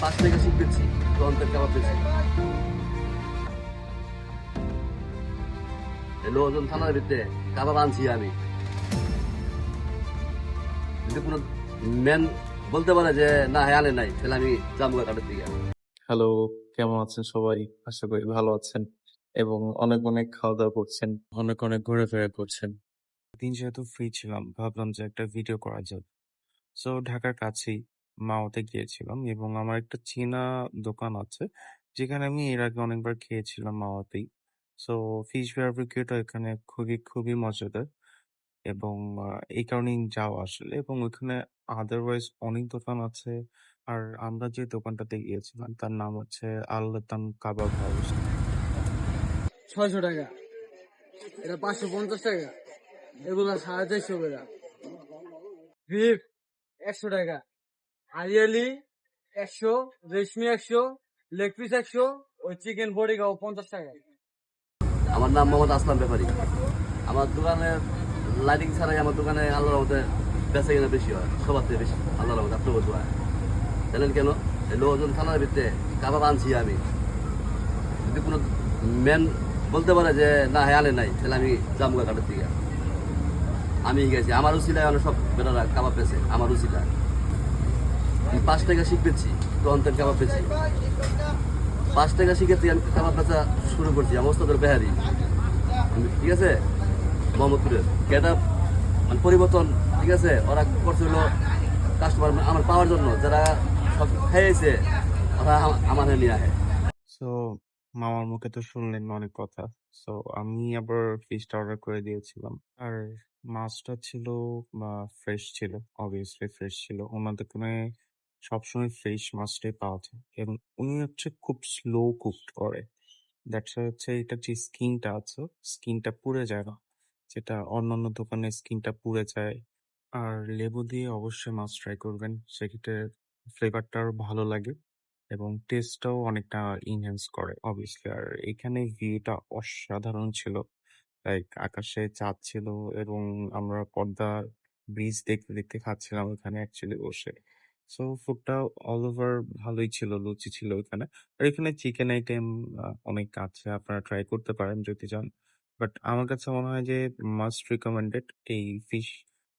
পাঁচ থেকে শিখতেছি তন্ত্রের কাবাব পেয়েছি লোকজন থানার ভিতরে কাবাব আনছি আমি। যদি কোনো ম্যান বলতে পারে যে না হ্যাঁ আনে নাই তাহলে আমি জামুগা কাটের দিকে। হ্যালো কেমন আছেন সবাই? আশা করি ভালো আছেন এবং অনেক অনেক খাওয়া দাওয়া করছেন। অনেক অনেক ঘোরাফেরা করছেন। দিন যেহেতু ফ্রি ছিলাম ভাবলাম যে একটা ভিডিও করা যাবে সো ঢাকার কাছেই মাওতে গিয়েছিলাম এবং আমার একটা চেনা দোকান আছে। যেখানে আমি এর আগে অনেকবার খেয়েছিলাম মাওয়াতেই সো ফিশ বারবিকিউটা এখানে খুবই খুবই মজাদার এবং এই কারণেই যাওয়া আসলে এবং ওইখানে আদারওয়াইজ অনেক দোকান আছে। আর আমরা যে দোকানটাতে গিয়েছিলাম তার নাম হচ্ছে আল্লাতান কাবাব হাউস। ছয়শো টাকা। এটা পাঁচশো পঞ্চাশ টাকা। এগুলা সাড়ে চারশো বিফ একশো টাকা। হারিয়ালি একশো, রেশমি একশো, লেগ পিস একশো, ওই চিকেন বডি খাও পঞ্চাশ টাকা। আমার নাম মোহাম্মদ আসলাম ব্যাপারী। আমার দোকানে লাইটিং ছাড়াই আমার দোকানে আল্লাহর মধ্যে বেচা কিনা বেশি হয়, সবার থেকে বেশি, আল্লাহর মধ্যে আপনার হয়। জানেন কেন? এই লোকজন থানার ভিতরে কাবাব আনছি আমি। যদি কোনো ম্যান বলতে পারে যে, না হ্যাঁ আনে নাই, তাহলে আমি জামুগা কাটের দিকে আমি গেছি আমার উচিলায় অনেক সব বেটারা কাবাব পেয়েছে আমার উচিলায় পাঁচ টাকা শিখতেছি তন্ত্রের কাবাব পেয়েছি পাঁচ টাকা শিখেছি আমি কাবাব বেচা শুরু করছি, আমার ওস্তাদের বেহারি। ঠিক আছে? মোহাম্মদপুরের। গেট মানে পরিবর্তন, ঠিক আছে? ওরা করছে কাস্টমার আমার পাওয়ার জন্য, যারা সব খাইয়েছে ওরা আম- আমার নিয়ে আহে। সো মামার মুখে তো শুনলেন অনেক কথা। সো আমি আবার ফিশটা অর্ডার করে দিয়েছিলাম। আর মাছটা ছিল বা ফ্রেশ ছিল অবভিয়াসলি ফ্রেশ ছিল। ওনার দোকানে সবসময় ফ্রেশ মাছটাই পাওয়া যায়। এবং উনি হচ্ছে খুব স্লো কুকড করে। দ্যাটস হচ্ছে এটা যে স্কিনটা আছে স্কিনটা পুড়ে যায় না। যেটা অন্যান্য দোকানে স্কিনটা পুড়ে যায়। আর লেবু দিয়ে অবশ্যই মাছ ট্রাই করবেন। সেক্ষেত্রে ফ্লেভারটা আরও ভালো লাগে এবং টেস্টটাও অনেকটা ইনহ্যান্স করে অবভিয়াসলি আর এখানে ভিউটা অসাধারণ ছিল। লাইক আকাশে চাঁদ ছিল এবং আমরা পদ্মা ব্রিজ দেখতে দেখতে খাচ্ছিলাম ওখানে অ্যাকচুয়ালি বসে। সো ফুডটা অল ওভার ভালোই ছিল, লুচি ছিল ওখানে আর এখানে চিকেন আইটেম অনেক আছে, আপনারা ট্রাই করতে পারেন যদি চান। বাট আমার কাছে মনে হয় যে মাস্ট রিকমেন্ডেড এই ফিশ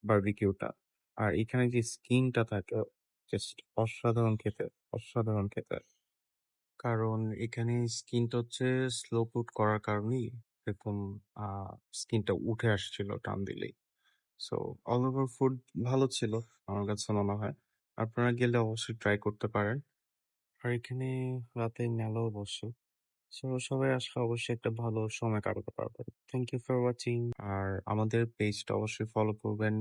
বারবিকিউটা আর এখানে যে স্কিনটা থাকে জাস্ট অসাধারণ খেতে অসাধারণ খেতে। কারণ এখানে স্কিনটা হচ্ছে স্লো কুক করার কারণেই এরকম স্কিনটা উঠে আসছিল টান দিলেই। সো অল ওভার ফুড ভালো ছিল, আমার কাছে মনে হয়। আপনারা গেলে অবশ্যই ট্রাই করতে পারেন। আর এখানে রাতে মেলাও বসে। সো সবাই আসলে অবশ্যই একটা ভালো সময় কাটাতে পারবেন। থ্যাংক ইউ ফর ওয়াচিং আর আমাদের পেজটা অবশ্যই ফলো করবেন।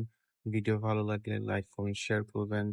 ভিডিও ভালো লাগলে লাইক কমেন্ট শেয়ার করবেন।